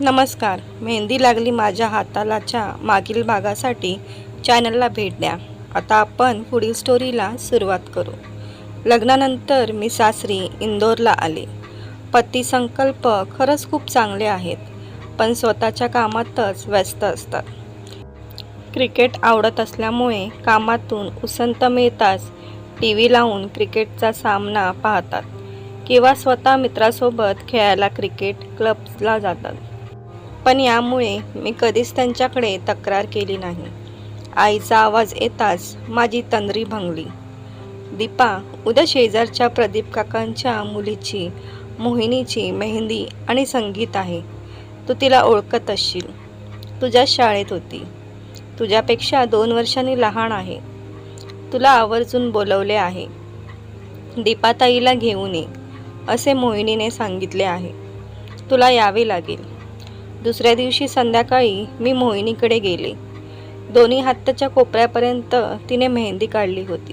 नमस्कार. मेहंदी लागली माझ्या हातालाच्या मागील भागासाठी. चॅनलला भेट द्या. आता आपण पुढील स्टोरीला सुरुवात करू. लग्नानंतर मी सासरी इंदोरला आले. पती संकल्प खरंच खूप चांगले आहेत पण स्वतःच्या कामातच व्यस्त असतात. क्रिकेट आवडत असल्यामुळे कामातून उसंत मिळताच टी व्ही लावून क्रिकेटचा सामना पाहतात किंवा स्वतः मित्रासोबत खेळायला क्रिकेट क्लब्सला जातात. पण यामुळे मी कधीच त्यांच्याकडे तक्रार केली नाही. आईचा आवाज येताच माझी तंद्री भंगली. दीपा उद्या शेजारच्या प्रदीप काकांच्या मुलीची मोहिनीची मेहंदी आणि संगीत आहे. तू तिला ओळखत असशील. तुझ्या शाळेत होती. तुझ्यापेक्षा दोन वर्षांनी लहान आहे. तुला आवर्जून बोलवले आहे. दीपाताईला घेऊन ये असे मोहिनीने सांगितले आहे. तुला यावे लागेल. दुसऱ्या दिवशी संध्याकाळी मी मोहिनीकडे गेले. दोन्ही हाताच्या कोपऱ्यापर्यंत तिने मेहंदी काढली होती.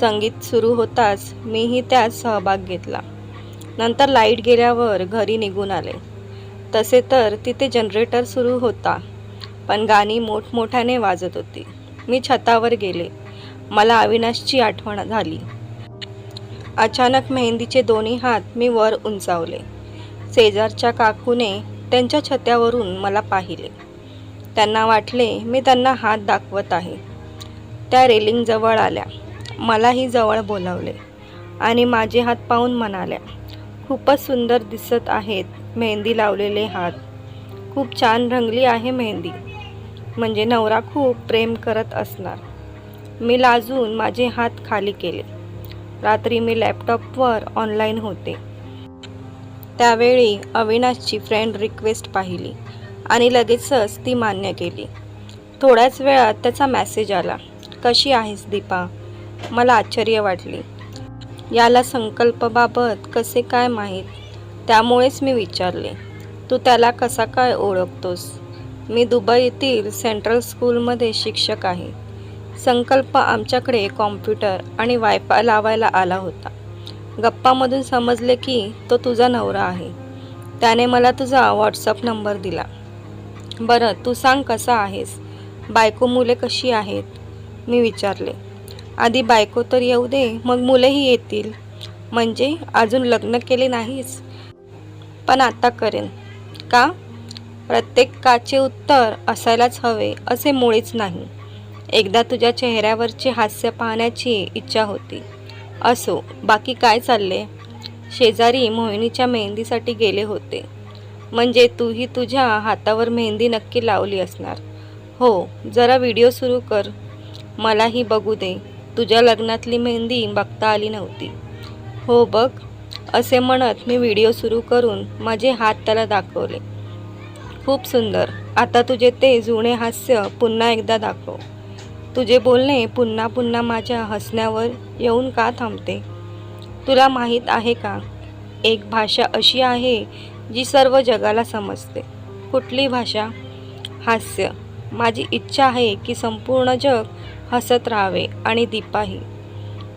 संगीत सुरू होताच मीही त्यात सहभाग घेतला. नंतर लाइट गेल्यावर घरी निघून आले. तसे तर तिथे जनरेटर सुरू होता पण गाणी मोठमोठ्याने वाजत होती. मी छतावर गेले. मला अविनाशची आठवण झाली. अचानक मेहंदीचे दोन्ही हात मी वर उंचावले. शेजारच्या काकूने त्यांच्या छत्यावरून मला पाहिले. त्यांना वाटले मी त्यांना हात दाखवत आहे. त्या रेलिंगजवळ आल्या. मलाही जवळ बोलावले आणि माझे हात पाहून म्हणाल्या खूपच सुंदर दिसत आहेत मेहंदी लावलेले हात. खूप छान रंगली आहे मेहंदी. म्हणजे नवरा खूप प्रेम करत असणार. मी लाजून माझे हात खाली केले. रात्री मी लॅपटॉपवर ऑनलाईन होते. त्यावेळी अविनाशची फ्रेंड रिक्वेस्ट पाहिली आणि लगेचच ती मान्य केली. थोड्याच वेळात त्याचा मेसेज आला. कशी आहेस दीपा? मला आश्चर्य वाटले. याला संकल्पबाबत कसे काय माहीत? त्यामुळेच मी विचारले. तू त्याला कसा काय ओळखतोस? मी दुबईतील सेंट्रल स्कूलमध्ये शिक्षक आहे. संकल्प आमच्याकडे कॉम्प्युटर आणि वायफाय लावायला आला होता. गप्पामधून समजले की तो तुझा नवरा आहे. त्याने मला तुझा व्हॉट्सअप नंबर दिला. बरं तू सांग कसा आहेस? बायको मुले कशी आहेत? मी विचारले. आधी बायको तर येऊ दे मग मुलेही येतील. म्हणजे अजून लग्न केले नाहीस? पण आता करेन. का? प्रत्येकाचे उत्तर असायलाच हवे असे मुळेच नाही. एकदा तुझ्या चेहऱ्यावरचे हास्य पाहण्याची इच्छा होती. असो बाकी काय चालले शेजारी मोहिनीच्या मेहंदीसाठी गेले होते. म्हणजे तूही तुझ्या हातावर मेहंदी नक्की लावली असणार. हो जरा व्हिडिओ सुरू कर. मलाही बघू दे. तुझ्या लग्नातली मेहंदी बघता आली नव्हती. हो बघ. असे म्हणत मी व्हिडिओ सुरू करून माझे हात त्याला दाखवले. खूप सुंदर. आता तुझे ते जुने हास्य पुन्हा एकदा दाखव. तुझे बोलणे पुन्हा पुन्हा माझ्या हसण्यावर येऊन का थांबते? तुला माहीत आहे का? एक भाषा अशी आहे जी सर्व जगाला समजते. कुठली भाषा? हास्य. माझी इच्छा आहे की संपूर्ण जग हसत राहावे आणि दीपाही.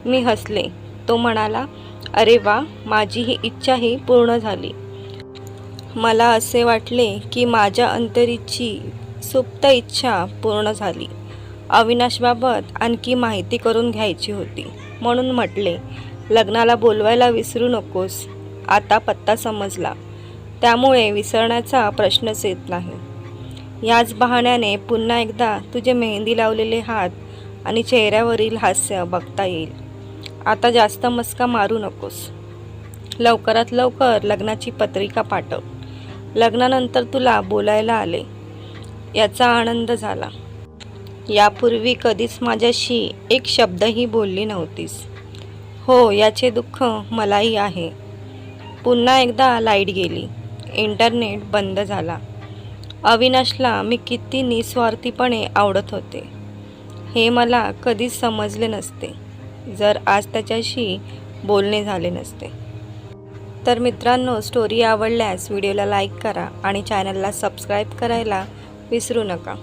मी हसले. तो म्हणाला अरे वा माझी ही इच्छाही पूर्ण झाली. मला असे वाटले की माझ्या अंतरीची सुप्त इच्छा पूर्ण झाली. अविनाशबाबत आणखी माहिती करून घ्यायची होती. म्हणून म्हटले लग्नाला बोलवायला विसरू नकोस. आता पत्ता समजला. त्यामुळे विसरण्याचा प्रश्नच येत नाही. याच बहाण्याने पुन्हा एकदा तुझे मेहंदी लावलेले हात आणि चेहऱ्यावरील हास्य बघता येईल. आता जास्त मस्का मारू नकोस. लवकरात लवकर लग्नाची पत्रिका पाठव. लग्नानंतर तुला बोलायला आले. याचा आनंद झाला. यापूर्वी कधीच माझ्याशी एक शब्दही बोलली नव्हतीस. हो याचे दुःख मलाही आहे. पुन्हा एकदा लाइट गेली. इंटरनेट बंद झाला. अविनाशला मी किती निस्वार्थीपणे आवडत होते. हे मला कधीच समजले नसते जर आज त्याच्याशी बोलणे झाले नसते. तर मित्रांनो स्टोरी आवडल्यास व्हिडिओला लाईक करा आणि चॅनलला सबस्क्राईब करायला विसरू नका.